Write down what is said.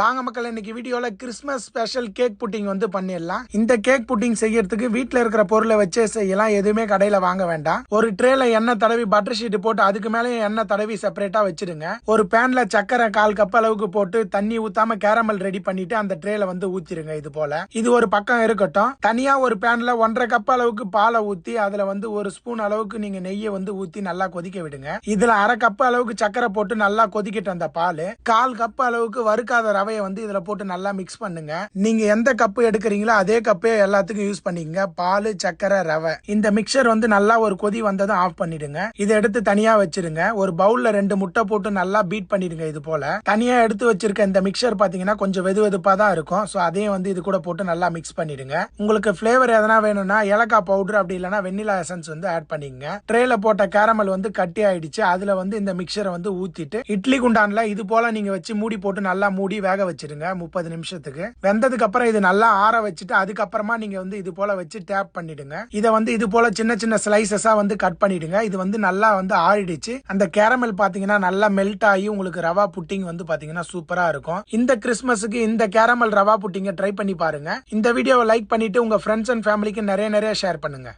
வாங்க மக்கள் இன்னைக்கு வீடியோல கிறிஸ்மஸ் ஸ்பெஷல் கேக் புட்டிங் வந்து பண்ணிடலாம். இந்த கேக் புட்டிங் செய்யறதுக்கு வீட்டில் இருக்கிற பொருளை வச்சே செய்யலாம். எதுவுமே கடையில வாங்க வேண்டாம். ஒரு ட்ரேல எண்ணெய் தடவி பட்டர் ஷீட் போட்டு அதுக்கு மேலே எண்ணெய் தடவி செப்பரேட்டா வச்சிருங்க ஒரு பேன்ல சக்கரை கால் கப் அளவுக்கு போட்டு தண்ணி ஊத்தாம கேரமல் ரெடி பண்ணிட்டு அந்த ட்ரேல வந்து ஊத்திருங்க இது போல. இது ஒரு பக்கம் இருக்கட்டும். தனியா ஒரு பேன்ல ஒன்றரை கப் அளவுக்கு பாலை ஊத்தி அதுல வந்து ஒரு ஸ்பூன் அளவுக்கு நீங்க நெய்யை வந்து ஊத்தி நல்லா கொதிக்க விடுங்க. இதுல அரை கப் அளவுக்கு சக்கரை போட்டு நல்லா கொதிக்கட்டும் அந்த பால். கால் கப் அளவுக்கு வறுக்காத ரவை ரவையை வந்து இதில் போட்டு நல்லா மிக்ஸ் பண்ணுங்க. நீங்க எந்த கப்பு எடுக்கிறீங்களோ அதே கப்பே எல்லாத்துக்கும் யூஸ் பண்ணிக்கங்க. பால் சக்கரை ரவை. இந்த மிக்சர் வந்து நல்லா ஒரு கொதி வந்ததும் ஆஃப் பண்ணிடுங்க. இதை எடுத்து தனியா வச்சிருங்க. ஒரு பவுல்ல ரெண்டு முட்டை போட்டு நல்லா பீட் பண்ணிடுங்க இது போல. தனியா எடுத்து வச்சிருக்க இந்த மிக்சர் பாத்தீங்கன்னா கொஞ்சம் வெது வெதுப்பா தான் இருக்கும். ஸோ அதையும் வந்து இது கூட போட்டு நல்லா மிக்ஸ் பண்ணிடுங்க. உங்களுக்கு ஃபிளேவர் எதனா வேணும்னா ஏலக்காய் பவுடர் அப்படி இல்லைன்னா வெண்ணிலா எசன்ஸ் வந்து ஆட் பண்ணிக்கங்க. ட்ரேல போட்ட கேரமல் வந்து கட்டி ஆயிடுச்சு. அதுல வந்து இந்த மிக்சரை வந்து ஊத்திட்டு இட்லி குண்டான்ல இது போல நீங்க வச்சு மூடி போட்டு நல்லா மூடி வேக வேக வச்சிருங்க முப்பது நிமிஷத்துக்கு. வெந்ததுக்கு அப்புறம் இது நல்லா ஆற வச்சுட்டு அதுக்கப்புறமா நீங்க வந்து இது போல வச்சு டேப் பண்ணிடுங்க. இதை வந்து இது போல சின்ன சின்ன ஸ்லைசஸா வந்து கட் பண்ணிடுங்க. இது வந்து நல்லா வந்து ஆறிடுச்சு. அந்த கேரமல் பாத்தீங்கன்னா நல்லா மெல்ட் ஆகி உங்களுக்கு ரவா புட்டிங் வந்து பாத்தீங்கன்னா சூப்பரா இருக்கும். இந்த கிறிஸ்மஸுக்கு இந்த கேரமல் ரவா புட்டிங்க ட்ரை பண்ணி பாருங்க. இந்த வீடியோவை லைக் பண்ணிட்டு உங்க ஃப்ரெண்ட்ஸ் அண்ட் ஃபேமிலிக்கு நிறைய நிறைய ஷேர் பண்ணுங்க.